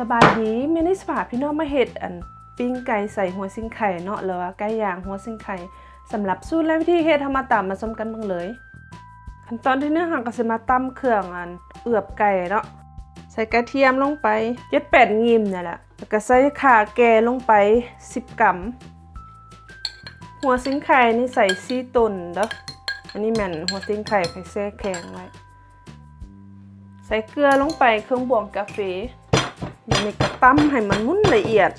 สบายดีมินิสพาพี่น้องมาเฮ็ดอันปิ้งไก่ใส่หัวซิงไข่เนาะหรือว่าไก่ย่างหัวซิงไข่สำหรับสูตรและวิธีเฮ็ดทำมาตามมาชมกันบิ่งเลยขั้นตอนที่หนึ่งเราก็สิมาตำเครื่องอันเอือบไก่เนาะใส่กระเทียมลงไป7-8งิมเนี่ยแหละแล้วก็ใส่ข่าแก่ลงไป 10 กรัมหัวซิงไข่นี่ใส่4ต้นเด้ออันนี้แม่นหัวซิงไข่ไปแช่แข็งไว้ใส่เกลือลงไปเครื่องบวงกาแฟ เดี๋ยวนี้ก็ตำให้มันมุนละเอียด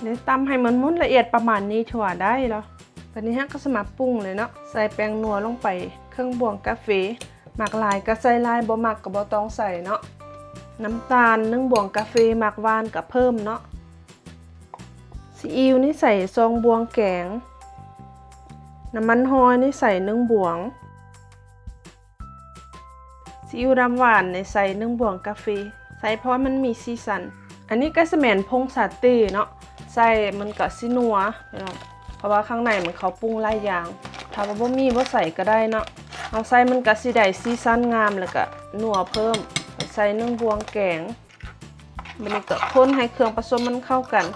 เดี๋ยวตำให้มันมุนละเอียดประมาณนี้ถือว่าได้แล้วตอนนี้ฮะก็สมาปรุงเลยเนาะใส่แป้งนัวลงไป เครื่องบวงกาแฟหมักลายก็ใส่ลายบ่หมักก็บ่ต้องใส่เนาะน้ำตาลนึ่งบวงกาแฟหมักหวานก็เพิ่มเนาะซีอิ๊วนี่ใส่ซองบวงแกง น้ำมันหอยนี่ใส่นึ่งบวงซีอิ๊วดำหวานในใส่นึ่งบวงกาแฟ ใส่เพราะมันมีสีสัน อันนี้ก็สมนพงซาต้เนาะใส่มันก็สินัวเนาะเพราะว่าข้างในมันเขาปรุงหลายอย่าง ถ้าว่าบ่มีบ่ใส่ก็ได้เนาะเอาใส่มันก็สิได้สีสันงามแล้วก็นัวเพิ่ม ใส่นึ่งบวงแกงมันก็คนให้เครื่องผสมมันเข้ากัน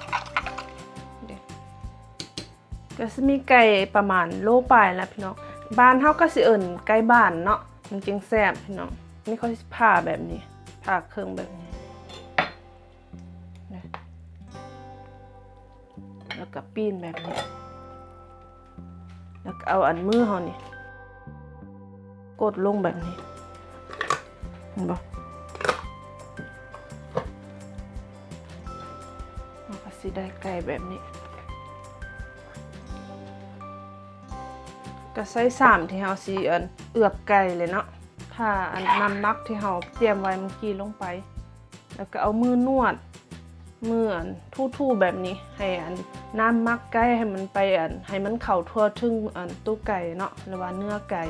ก็สิมีไก่ประมาณโลปลายแล้วพี่น้องบ้านเฮาก็สิเอิ้นไก่บ้านเนาะมันจึงแซ่บพี่น้องนี่เขาสิผ่าแบบนี้ ผ่าเครื่องแบบนี้แล้วก็ปีนแบบนี้ แล้วเอาอันมือเขานี่กดลงแบบนี้ เห็นปะมันก็สิได้ไก่แบบนี้ ก็ใส่สามที่เราสีอันเอือบไก่เลยเนาะ ถ้าอันน้ำมักที่เราเตรียมไว้เมื่อกี้ลงไป แล้วก็เอามือนวดมืออันทู่ๆแบบนี้ ให้อันน้ำมักไก่ให้มันไปอันให้มันเข้าทั่วถึงอันตู้ไก่เนาะหรือว่าเนื้อไก่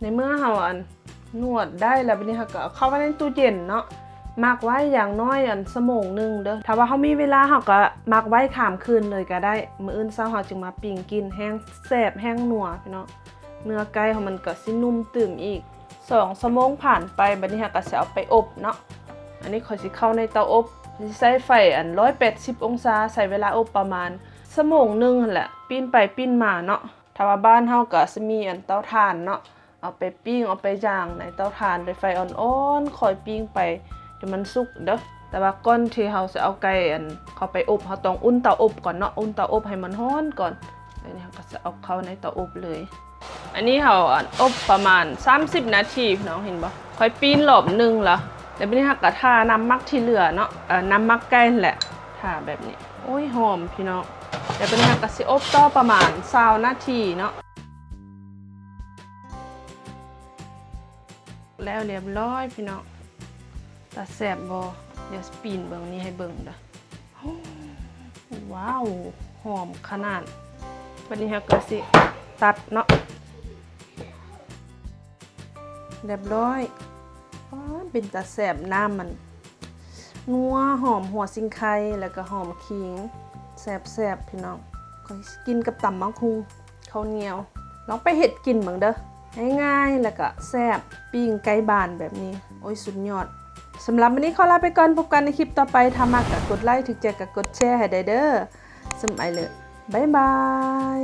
ในเมื่อเราอันนวดได้แล้วบัดนี้เราก็เข้าไว้ในตู้เย็นเนาะมักไว้อย่างน้อยอันสมงหนึ่งเด้อถ้าว่าเขามีเวลาเขาก็มักไว้ขามคืนเลยก็ได้ มื้ออื่นเช้าเขาจึงมาปิ้งกินแห้งแซ่บแห้งหนัวพี่น้อง เนื้อไก่ของมันก็สินุ่มตื่มอีกสองชั่วโมงผ่านไปบัดนี้เราก็สิเอาไปอบเนาะอันนี้ขอยสิเข้าในเตาอบสิใส่ไฟอัน180องศาใส่เวลาอบประมาณชั่วโมงหนึงหั่นแหละปิ้นไปปิ้นมาเนาะถ้าว่าบ้านเฮาก็สิมีอันเตาถ่านเนาะเอาไปปิ้งเอาไปย่างในเตาถ่านด้วยไฟอ่อนๆคอยปิ้งไปจนมันสุกเด้อแต่ว่าก่อนที่เราจะเอาไก่อันเข้าไปอบเราต้องอุ่นเตาอบก่อนเนาะอุ่นเตาอบให้มันร้อนก่อน แล้วนี่เราก็จะเอาเข้าในเตาอบเลย อันนี้เราอบประมาณ 30 นาทีพี่น้องเห็นบ่ค่อยปีนรอบหนึงละแล้วนี้เราก็ทาน้ำมักที่เหลือเนาะเออน้ำมักไก่นั่นแหละทาแบบนี้ โอ้ยหอมพี่น้องเดี๋ยวเป็นเราก็สิอบต่อประมาณ20นาทีเนาะแล้วเรียบร้อยพี่น้องตาแสบบอเดี๋ยวปีนเบิงนี้ให้เบิงเด้อว้าว หอมขนาด วันนี้เราก็สิตัดเนาะเรียบร้อยอเป็นตาแสบน้ำมันนัวหอมหัวซิงไคแล้วก็หอมขิงแสบแสบๆพี่น้องกินกับตำมังคุงข้าวเหนียวลองไปเห็ดกินเบิ่งเด้อง่ายๆแล้วก็แซบปิ้งไก่บานแบบนี้ โอ้ยสุดยอดสำหรับวันนี้ขอลาไปก่อนพบกันในคลิปต่อไปถ้ามากก็กดไลค์ถึงใจก็กดแชร์ให้ได้เด้อสมัยเลย บ๊ายบาย